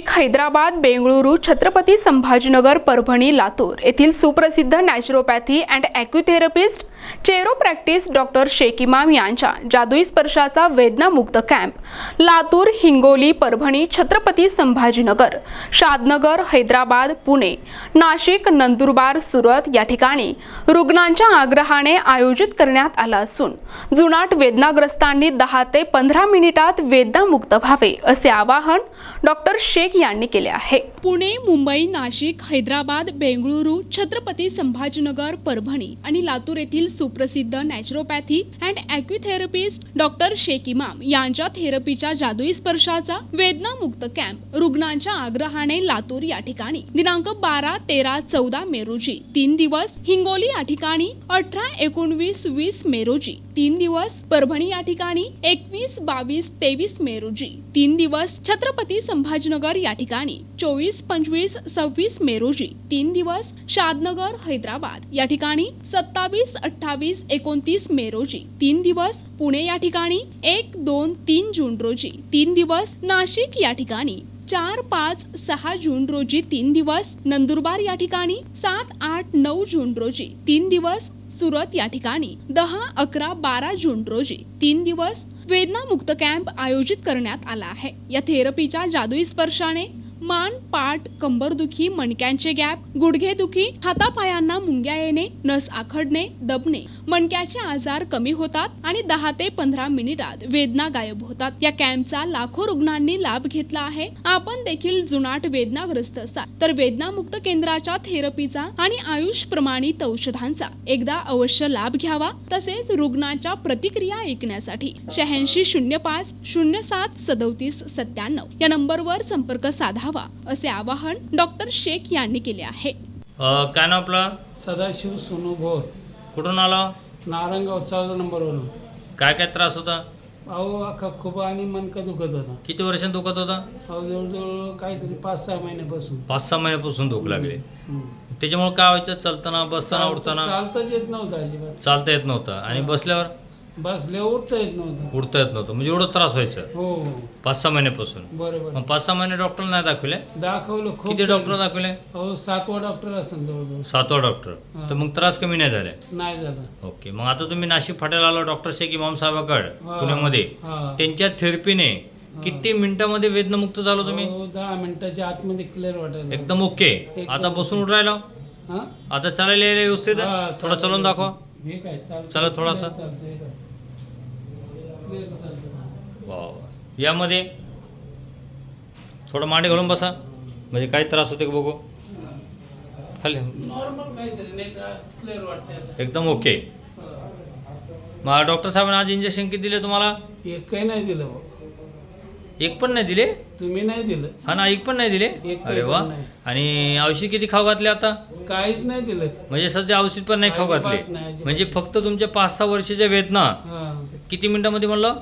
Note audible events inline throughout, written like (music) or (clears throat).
नाशिक हैदराबाद बेंगळुरू छत्रपती संभाजीनगर परभणी लातूर. येथील सुप्रसिद्ध naturopathy and acutherapist चेरो प्रॅक्टिस डॉक्टर शेख इमाम यांच्या जादुई स्पर्शाचा वेदनामुक्त कॅम्प. लातूर हिंगोली परभणी छत्रपती संभाजीनगर शादनगर हैदराबाद पुणे नाशिक नंदुरबार सुरत या ठिकाणी रुग्णांच्या आग्रहाने आयोजित करण्यात आला असून जुनाट वेदनाग्रस्तांनी दहा ते पंधरा मिनिटात वेदनामुक्त व्हावे असे आवाहन डॉक्टर शेख यांनी केले आहे. पुणे मुंबई नाशिक हैदराबाद बेंगळुरू छत्रपती संभाजीनगर परभणी आणि लातूर येथील सुप्रसिद्ध naturopathy and acutherapist doctor Shaikh Imam यांच्या थेरपीच्या जादुई स्पर्शाचा वेदनामुक्त कॅम्प रुग्णांच्या आग्रहाने लातूर या ठिकाणी. दिनांक बारा तेरा चौदा मे रोजी. तीन दिवस हिंगोली या ठिकाणी अठरा एकोणवीस वीस मे रोजी. तीन दिवस परभणी या ठिकाणी एकवीस बावीस तेवीस मे रोजी. तीन दिवस छत्रपती संभाजीनगर या ठिकाणी चोवीस पंचवीस सव्वीस मे रोजी. तीन दिवस शादनगर हैदराबाद या ठिकाणी सत्तावीस अठ्ठावीस एकोणतीस मे रोजी. तीन दिवस पुणे या ठिकाणी एक दोन तीन जून रोजी. तीन दिवस नाशिक या ठिकाणी चार पाच सहा जून रोजी. तीन दिवस नंदुरबार या ठिकाणी सात आठ नऊ जून रोजी. तीन दिवस सुरत या ठिकाणी दहा अकरा बारा जून रोजी तीन दिवस वेदनामुक्त कॅम्प आयोजित करण्यात आला आहे. या थेरपीच्या जादुई स्पर्शाने मान पाठ कंबरदुखी मणक्यांचे गॅप गुडघेदुखी हातापायांना मुंग्या येणे नस आखडणे दबणे. मणक्याचे आजार कमी होतात आणि दहा ते पंधरा मिनिटात वेदना गायब होतात. या कॅम्पचा लाखो रुग्णांनी लाभ घेतला आहे. आपण देखील जुनाट वेदनाग्रस्त असाल तर वेदनामुक्त केंद्राच्या थेरपीचा आणि आयुष प्रमाणित औषधांचा एकदा अवश्य लाभ घ्यावा. तसेच रुग्णाच्या प्रतिक्रिया ऐकण्यासाठी शहाऐंशी शून्य पाच शून्य सात सदोतीस सत्त्याण्णव या नंबरवर संपर्क साधा. साधावा असे आवाहन डॉक्टर शेख यांनी केले आहे. अ, काय नाव आपलं? सदाशिव सोनू भोर. कुठून आला? नारंगाव चौदा नंबरवरून. काय काय त्रास होता? अहो अख्खा खुबा आणि मनका दुखत होता. किती वर्षांत दुखत होता? अहो जवळजवळ काहीतरी पाच सहा महिन्यापासून. पाच सहा महिन्यापासून दुख लागले. हम्म. त्याच्यामुळे काय व्हायचं? चालताना बसताना चालता- उठताना? चालताच येत नव्हतं अजिबात. चालता येत नव्हतं. आणि बसल्यावर? बसल्यावर उठता येत नव्हतं. उठता येत नव्हतं. म्हणजे एवढं त्रास व्हायचं. हो. हो पाच सहा महिन्यापासून. बरोबर. मग पाच सहा महिने डॉक्टरला नाही दाखवले? दाखवलं खूप किती डॉक्टर दाखवले? अहो सातवा डॉक्टर असेल जवळजवळ. सातवा डॉक्टर हा. तर मग त्रास कमी नाही झाले? नाही झालं. ओके. मग आता तुम्ही नाशिक फाट्याला आलो डॉक्टर शेख इमाम साहेबाकड हा. पुण्यामध्ये. हा. त्यांच्या थेरपीने किती मिनिटामध्ये वेदनामुक्त झालो तुम्ही? अहो, दहा मिनिटाच्या आतमध्ये क्लिअर वाटायला एकदम ओके. एकदम आता बसून उठ राहिलो? हा? आता चालायला यायला व्यवस्थित हा, आहे? थोडं. चलून दाखवा. हे काय चालतंय. चला थोडासा. चालतंय. वा. यामध्ये थोडं मांडी घालून बसा. म्हणजे काय त्रास होते का बघू? खाली. एकदम ओके. मग डॉक्टर साहेबांनी आज इंजेक्शन किती दिले तुम्हाला? एक काही नाही दिलं. एक पण नाही दिले? तुम्ही नाही दिलं. हा ना एक पण नाही दिले? अरे वा. आणि औषध किती खाऊ घातले आता? काहीच नाही दिलं. म्हणजे सध्या औषध पण नाही खाऊ घातले. म्हणजे फक्त तुमच्या पाच सहा वर्षाच्या वेदना. किती मिनिटामध्ये म्हणलं?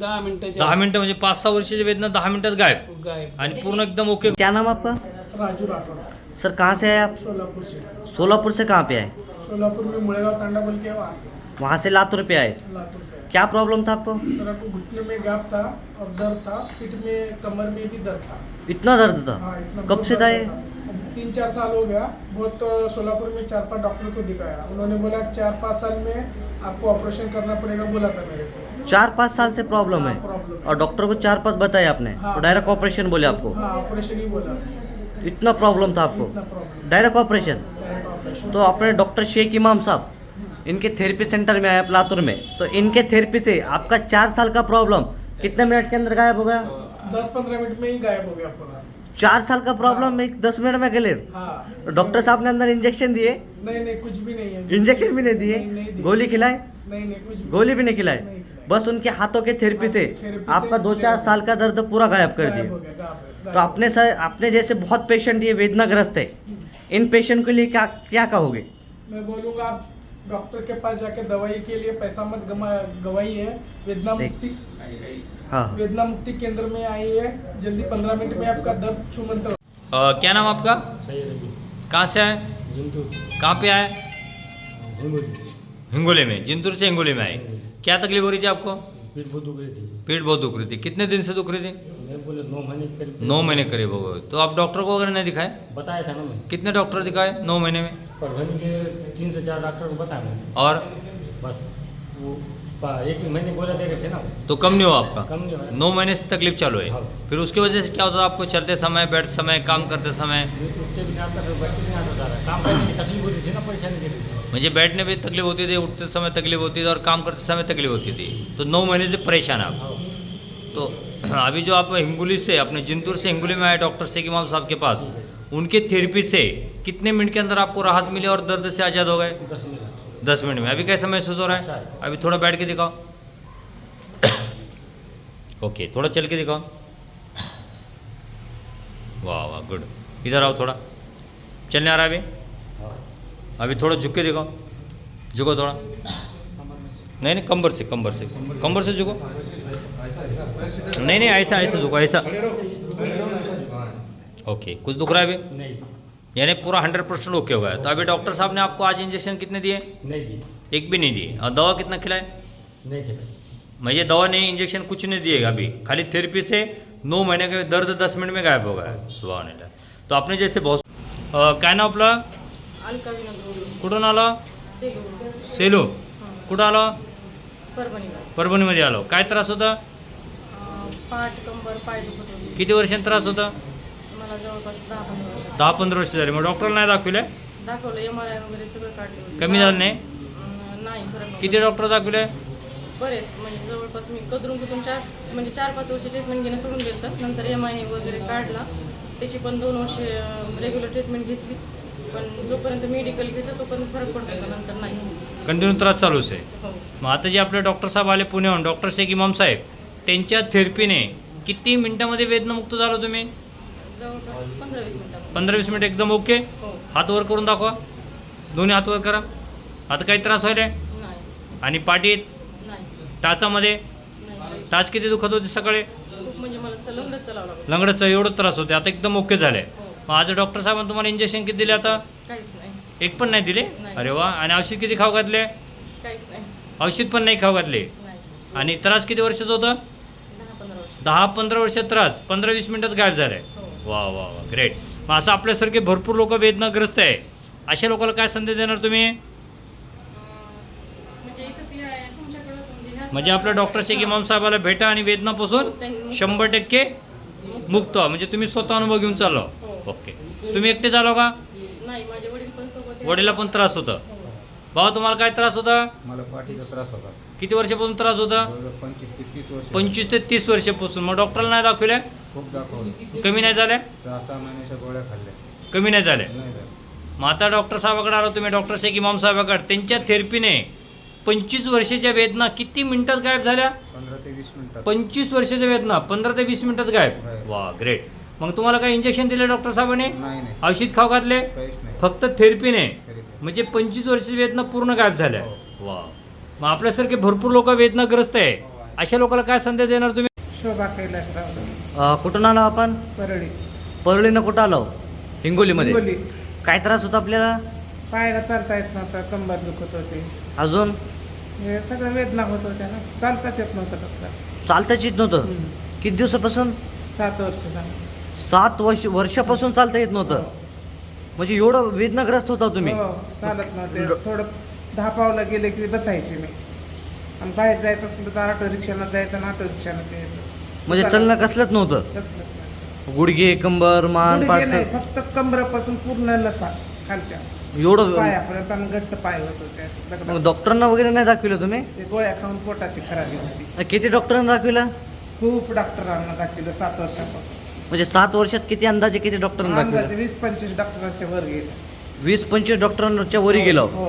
दहा मिनिटाच्या दहा मिनिटं म्हणजे पाच सहा वर्षाच्या वेदना दहा मिनिटात गायब. गायब. आणि पूर्ण एकदम ओके क्या नाम आपका? राजू राठौड़. सर कहाँ से आए आप? सोलापुर से. सोलापुर से कहाँ पे आए? सोलापुर में मुड़ेगांव तांडा बोल के वहाँ से. वहाँ से लातूर पे आए। लातूर पे क्या प्रॉब्लम था आपको? मेरा को घुटने में गैप था और दर्द था पीठ में कमर में भी दर्द था. इतना दर्द था? हाँ इतना कब बहुत से दर्द था. ये अब तीन चार साल हो गया. बहुत अ, सोलापुर में चार पांच डॉक्टर को दिखाया. उन्होंने बोला चार पाँच साल में आपको ऑपरेशन करना पड़ेगा बोला था मेरे को. चार पाँच साल से प्रॉब्लम है। हाँ, और डॉक्टर को चार पाँच बताया आपने। हाँ। तो डायरेक्ट ऑपरेशन बोले आपको। हाँ ऑपरेशन ही बोला। इतना प्रॉब्लम था आपको। डायरेक्ट ऑपरेशन तो आपने डॉक्टर शेख इमाम साहब इनके थेरेपी सेंटर में आए आप लातूर में। तो इनके थेरेपी से आपका चार साल का प्रॉब्लम कितने मिनट के अंदर गायब हो गया? दस पंद्रह मिनट में ही गायब हो गया पूरा। चार साल का प्रॉब्लम एक दस मिनट में गले हाँ। डॉक्टर साहब ने अंदर इंजेक्शन दिए? नहीं नहीं कुछ भी नहीं है। इंजेक्शन भी नहीं दिए। गोली खिलाए? नहीं नहीं कुछ गोली भी नहीं खिलाए। बस उनके हाथों के थेरेपी से हाँ, से आपका दो चार साल का दर्द पूरा गायब कर दिया तो आपने सर आपने जैसे बहुत पेशेंट ये वेदनाग्रस्त है। इन पेशेंट के लिए क्या क्या कहोगे? मैं बोलूँगा आप डॉक्टर के पास जाके दवाई के लिए पैसा मत गमा गवाई है। वेदना मुक्ति हाँ। वेदना मुक्ति केंद्र में आई है। जल्दी पंद्रह मिनट में आपका दर्द छूमंतर क्या नाम आपका? कहाँ से आए? कहाँ पे आए? हिंगोले में जिंतूर से हिंगोली में आए क्या तकलीफ़ हो रही थी आपको? पीठ बहुत दुख रही थी। पीठ बहुत दुख रही थी। कितने दिन से दुख रही थी? बोले नौ महीने करीब नौ महीने करीब हो गए। तो आप डॉक्टर को अगर नहीं दिखाए? बताया था ना मैं। कितने डॉक्टर दिखाए नौ महीने में? के तीन से चार डॉक्टर को बताया और? बस वो एक ही महीने गोला दे रहे थे ना तो कम नहीं हुआ आपका? कम नहीं हुआ। नौ महीने से तकलीफ़ चालू है। हाँ। फिर उसकी वजह से क्या होता है आपको? चलते समय बैठते समय काम करते समय? तो मुझे बैठने में तकलीफ़ होती थी उठते समय तकलीफ़ होती थी और काम करते समय तकलीफ़ होती थी। तो नौ महीने से परेशान है आप। हाँ। तो (clears throat) अभी जो आप हिंगोली से अपने जिंतूर से हिंगोली में आए डॉक्टर शेख इमाम साहब के पास उनके थेरेपी से कितने मिनट के अंदर आपको राहत मिली और दर्द से आज़ाद हो गए? दस मिनट में। अभी कैसा महसूस हो रहा अच्छा है। अभी थोड़ा बैठ के दिखाओ। ओके थोड़ा चल के दिखाओ। वाह वाह गुड इधर आओ थोड़ा। चलने आ रहा है अभी? अभी थोड़ा झुक के दिखाओ। झुको थोड़ा। नहीं नहीं कंबर से कंबर से। कंबर से झुको। नहीं नहीं ऐसा ऐसा झुको ऐसा। ओके कुछ दुख रहा है अभी? नहीं। यानी पूरा हंड्रेड परसेंट ओके हो। गया तो अभी डॉक्टर साहब ने आपको आज इंजेक्शन कितने दिए? नहीं दी एक भी नहीं दिए। और दवा कितना खिलाए? नहीं खेला मैं ये दवा नहीं इंजेक्शन कुछ नहीं दिएगा अभी। खाली थेरेपी से नौ महीने के दर्द दस मिनट में गायब हो गया। सुबह आने तो आपने जैसे बहुत अं, काय नाव आपलं? अलका विनोद कुठून आलं सेलू। सेलू कुठं आलं परभणीला परभणीमध्ये आलो काय त्रास होता? अं, पाठ कंबर पाय दुखत होते. किती वर्षांनी त्रास होता? मला जवळपास दहा पंधरा वर्ष दहा पंधरा वर्ष झाली. मग डॉक्टरला नाही दाखविले? दाखवलं एम आर आय वगैरे सगळं काढले होते. कमी झालं नाही? अं, नाही फरक. किती डॉक्टर दाखविले? बरेच म्हणजे जवळपास मी कदरून कुठून चार म्हणजे चार पाच वर्ष ट्रीटमेंट घेणं सोडून दिलं तर नंतर एम आय वगैरे काढला. त्याची पण दोन वर्ष रेग्युलर ट्रीटमेंट घेतली. पण जोपर्यंत मेडिकल घेतलं तोपर्यंत फरक पडतो का नंतर नाही. कंटिन्यू त्रास चालूच आहे हो. मग आता जे आपले डॉक्टर साहेब आले पुण्याहून डॉक्टर शेख इमाम साहेब त्यांच्या थेरपीने किती मिनिटामध्ये वेदनामुक्त झालो तुम्ही? जवळपास पंधरा वीस पंधरा वीस मिनिट एकदम ओके? हो. हात वर करून दाखवा. दोन्ही हात वर करा. आता काही त्रास व्हायला? नाही. आणि पाठीत नाही. टाचामध्ये? नाही. टाच किती दुखत होते सकाळी? खूप म्हणजे मला चलंगडच चालावं लागलं. लंगडचा एवढं त्रास होते. आता एकदम ओके झाले. हो. मग आज डॉक्टर साहेबांनी तुम्हाला इंजेक्शन किती दिले आता? काहीच नाही. एक पण नाही दिले? नाही. अरे वा. आणि औषध किती खाऊ घातले? काहीच नाही. औषध पण नाही खाऊ घातले? नाही. आणि त्रास किती वर्षाचा होता? दहा पंधरा वर्ष. दहा पंधरा वर्षात त्रास. पंधरा वीस मिनिटात गायब झालाय हो. वा वा वा. ग्रेट मग असं आपल्यासारखे भरपूर लोक वेदनाग्रस्त आहे. अशा लोकांना काय संदेश देणार तुम्ही? म्हणजे म्हणजे म्हणजे आपल्या डॉक्टर शेख इमाम साहेबाला भेटा आणि वेदनापासून हो, शंभर टक्के मुक्त व्हा. म्हणजे तुम्ही स्वतः अनुभव घेऊन चाललो. हो. ओके. तुम्ही एकटे चालव का? नाही माझे वडील पण त्रास होता. हो. बाबा तुम्हाला काय त्रास होता? मला पाठीचा त्रास होता. किती वर्षापासून त्रास होता? पंचवीस ते तीस वर्ष. पंचवीस ते तीस वर्षापासून. मग डॉक्टरला नाही दाखवल्या खूप दाखवलं. कमी नाही झाल्या सहा सहा महिन्याच्या गोळ्या खाल्ल्या. कमी नाही झाल्या नाही झालं. मग आता डॉक्टर साहेबाकडे आलो तुम्ही डॉक्टर शेख इमाम साहेबाकडे. त्यांच्या थेरपीने पंचवीस वर्षाच्या वेदना किती मिनिटात गायब झाल्या? पंधरा ते वीस मिनिटात. पंचवीस वर्षाच्या वेदना पंधरा ते वीस मिनिटात गायब. Right. वा ग्रेट मग तुम्हाला काय इंजेक्शन दिले डॉक्टर साहेबांनी? नाही नाही. औषध खाऊ घातले? काहीच नाही. फक्त थेरपीने. म्हणजे पंचवीस वर्षाची वेदना पूर्ण गायब झाल्या. हो. वा. मग आपल्यासारखे भरपूर लोक वेदनाग्रस्त आहे. अशा लोकांना काय संदेश देणार तुम्ही? शोभा कैलासराव अ, कुठून आलो आपण? परळी. परळीनं कुठं आलो? हिंगोलीमध्ये. हिंगोली. काय त्रास होता आपल्याला? पायाला चालता येत नव्हतं कंबर दुखत होते. अजून? हे सगळं वेदना होत होत्या ना. चालताच येत नव्हतं कसलं चालताच येत नव्हतं. किती दिवसापासून? सात वर्ष झालं. सात वर्ष वर्षापासून चालता येत नव्हतं? म्हणजे एवढं वेदनाग्रस्त होता तुम्ही? हो चालत नव्हते. थोडं दहा पावलं गेले की बसायचे मी. आणि बाहेर जायचं असलं तर ऑटो रिक्षानं जायचं आणि ऑटो रिक्षानं यायचं म्हणजे चलणं कसलंच नव्हतं? कसलंच नाही. गुडघे कंबर मान गुडघे पाठ नाही फक्त कमरापासून पूर्ण लसा खालच्या. एवढं पायापर्यंत आणि घट्ट पाय होत असे मग. डॉक्टरांना वगैरे नाही दाखविलं तुम्ही? ते गोळ्या खाऊन पोटाची खराबी होती किती डॉक्टरांना दाखविलं? खूप डॉक्टरांना दाखवलं सात वर्षापासून. म्हणजे सात वर्षात किती अंदाजे किती डॉक्टरांना अंदाजे दाखविलं? वीस पंचवीस डॉक्टरांच्या वर गेले. वीस पंचवीस डॉक्टरांच्या वरी गेलो हो.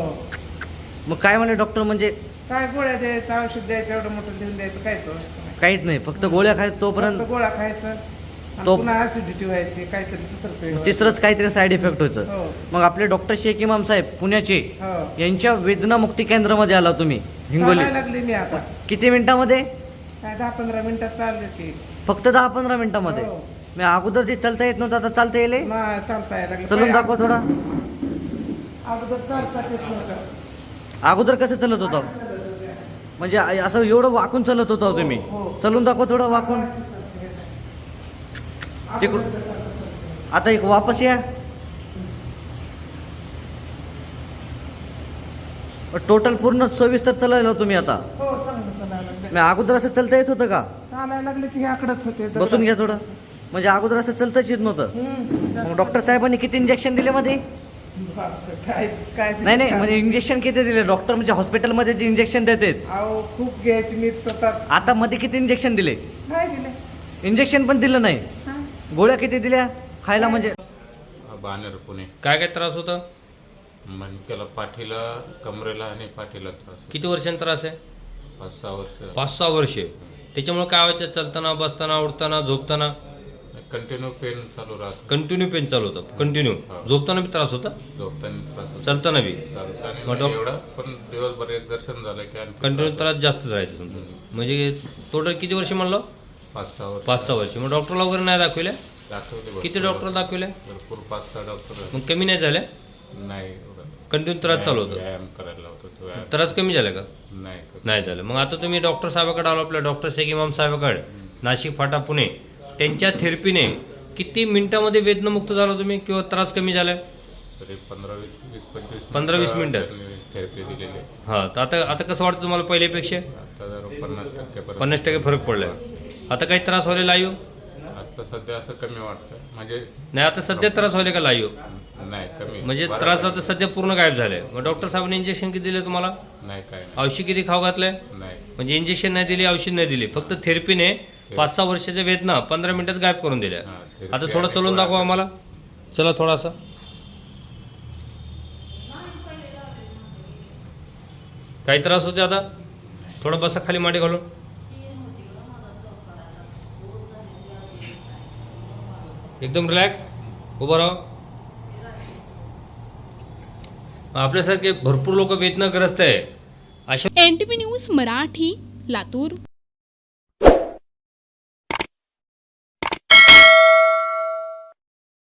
मग काय म्हणे डॉक्टर म्हणजे काय गोळ्या द्यायचं औषध द्यायचं एवढं मोठं लिहून द्यायचं नाही. काहीच नाही फक्त गोळ्या खाय तोपर्यंत गोळ्या खायचं आणि तो- पुन्हा ऍसिडिटी व्हायची काहीतरी दुसरंच. तिसरंच काहीतरी साईड इफेक्ट व्हायचं. हो. मग आपले डॉक्टर शेख इमाम साहेब पुण्याचे हो. यांच्या वेदनामुक्ती केंद्रामध्ये आला तुम्ही हिंगोली. चालायला लागली मी आता. किती मिनिटामध्ये? काय दहा पंधरा मिनिटात चालले की फक्त दहा पंधरा मिनिटामध्ये? हो. मी अगोदर जे चालता येत नव्हतं आता चालता येईल मा- चालता यायला लागलं. चलून दाखव थोडा. अगोदर चालताच येत नव्हतं. अगोदर कसं चालत होतं? म्हणजे आ- असं एवढं वाकून चालत होता हो तुम्ही? चलून दाखव थोडं वाकून. तिकडून. आता एक वापस या. टोटल पूर्ण सविस्तर चालायला तुम्ही आता. हो चांगलं चालायला लागले मी अगोदर असं चलता येत होतं का? चालायला लागले की हे आकडत होते बसून घ्या थोडं. म्हणजे अगोदर असं चलताच येत नव्हतं. मग डॉक्टर साहेबांनी किती इंजेक्शन दिले मध्ये? काय काय नाही नाही म्हणजे इंजेक्शन किती दिले? डॉक्टर म्हणजे हॉस्पिटलमध्ये जे इंजेक्शन देतात. अहो खूप घ्यायची मी स्वतः. आता मध्ये किती इंजेक्शन दिले? नाही दिले. इंजेक्शन पण दिलं नाही. गोळ्या किती दिल्या? खायला म्हणजे? बाणेर पुणे. काय काय त्रास होता? मणक्याला पाठीला कमरेला आणि पाठीला त्रास. किती वर्षांनी त्रास आहे? पाच सहा वर्ष. पाच सहा वर्षे. त्याच्यामुळे काय व्हायचं? चालताना बसताना उठताना झोपताना? कंटिन्यू पेन चालू राहत कंटिन्यू पेन चालू होतं. कंटिन्यू झोपताना बी त्रास होता? झोपताना त्रास होतो. चालताना बी? चालताना मग नाही डॉक- एवढा पण दिवसभर एक दर्शन झालं की आणखी कंटिन्यू त्रास जास्त राहायचा तुमचा. म्हणजे टोटल किती वर्ष म्हणलं? पाच सहा वर्ष. पाच सहा वर्ष. मग डॉक्टरला वगैरे नाही दाखविले दाखवले भरपूर. किती डॉक्टर दाखविले भरपूर पाच सहा डॉक्टर मग कमी नाही झाले नाही एवढं. कंटिन्यू त्रास चालू होता. व्यायाम करायला लावतो तो व्यायाम. त्रास कमी झाला का? नाही करत. नाही झालं. मग आता तुम्ही डॉक्टर साहेबाकडे आलो आपल्या डॉक्टर शेख इमाम साहेबाकडे. नाशिक फाटा पुणे. त्यांच्या थेरपीने किती मिनिटामध्ये वेदनामुक्त झाला तुम्ही किंवा त्रास कमी झालाय? तरी पंधरा वीस वीस पंचवीस 15-20 मिनिटं. थेरपी दिलेली आहे. हां तर आता आता कसं वाटतं तुम्हाला पहिल्यापेक्षा? आता जर पन्नास टक्के पन्नास टक्के फरक पडलाय. आता काही त्रास व्हायला लाईव आता सध्या असं कमी वाटतं. म्हणजे नाही आता सध्या त्रास व्हायला का लाईव नाही कमी. म्हणजे बरं त्रास. आता सध्या पूर्ण गायब झालाय. मग डॉक्टर साहेबांनी इंजेक्शन किती दिले तुम्हाला? नाही काय. औषध किती खाऊ घातलंय? नाही. म्हणजे इंजेक्शन नाही दिली औषध नाही दिली. फक्त थेरपीने पाच सहा वर्षाच्या वेदना पंधरा मिनिटात गायब करून दिल्या. आता थोडं चलून दाखवा. आम्हाला. चला थोडासा. काही त्रास होते आता? थोडं बसा खाली मांडी घालून. एकदम रिलॅक्स उभं राहा. आपल्यासारखे भरपूर लोक वेदनाग्रस्त आहे. अशा N T news Marathi Latur.